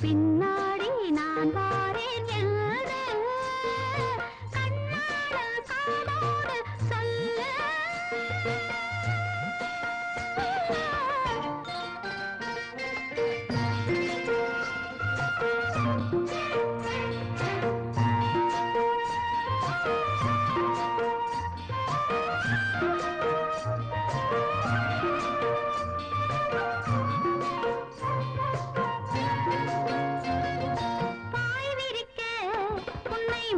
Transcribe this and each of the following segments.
பின்னாடி நான் வாரேன் எழுது கண்ணாடு காதோடு சொல்லு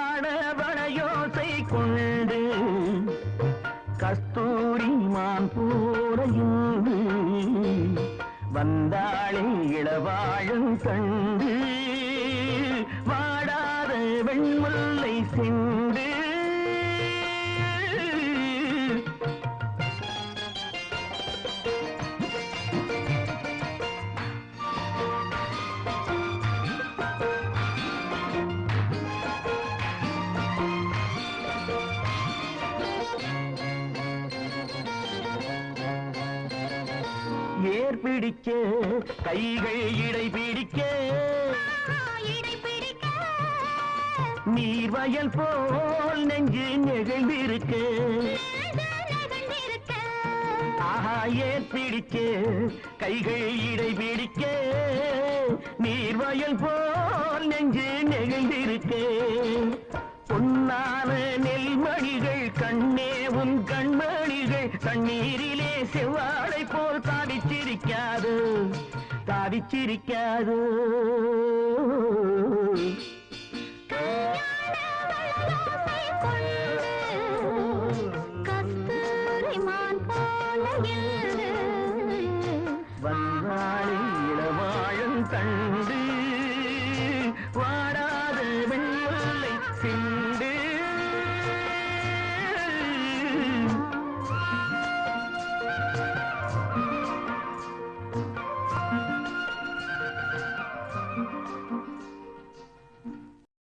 கல்யாண வளையோசை கொண்டு கஸ்தூரி மான் போரையுண்டு வந்தாளே இளவாழும் கண்டு வாடாத வெண்முல்லை ஏர் பிடிக்க கைகள் இடை பிடிக்க. நீர் வயல் போல் நெஞ்சு நெகிழ்ந்திருக்க. நெகிழ்ந்திருக்க ஆஹா ஏர் பிடிக்க கைகள் இடை பிடிக்க. நீர் வயல் போல் நெஞ்சு நெகிழ்ந்திருக்க. பொன்னான நெல்மணிகள் கண்ணே உன் கண்மணிகள் தண்ணீரிலே செவ்வாடை போல் தாவிச்சிருக்காது தாவிச்சிருக்காது வந்தாளி இளவாழும் தண்டு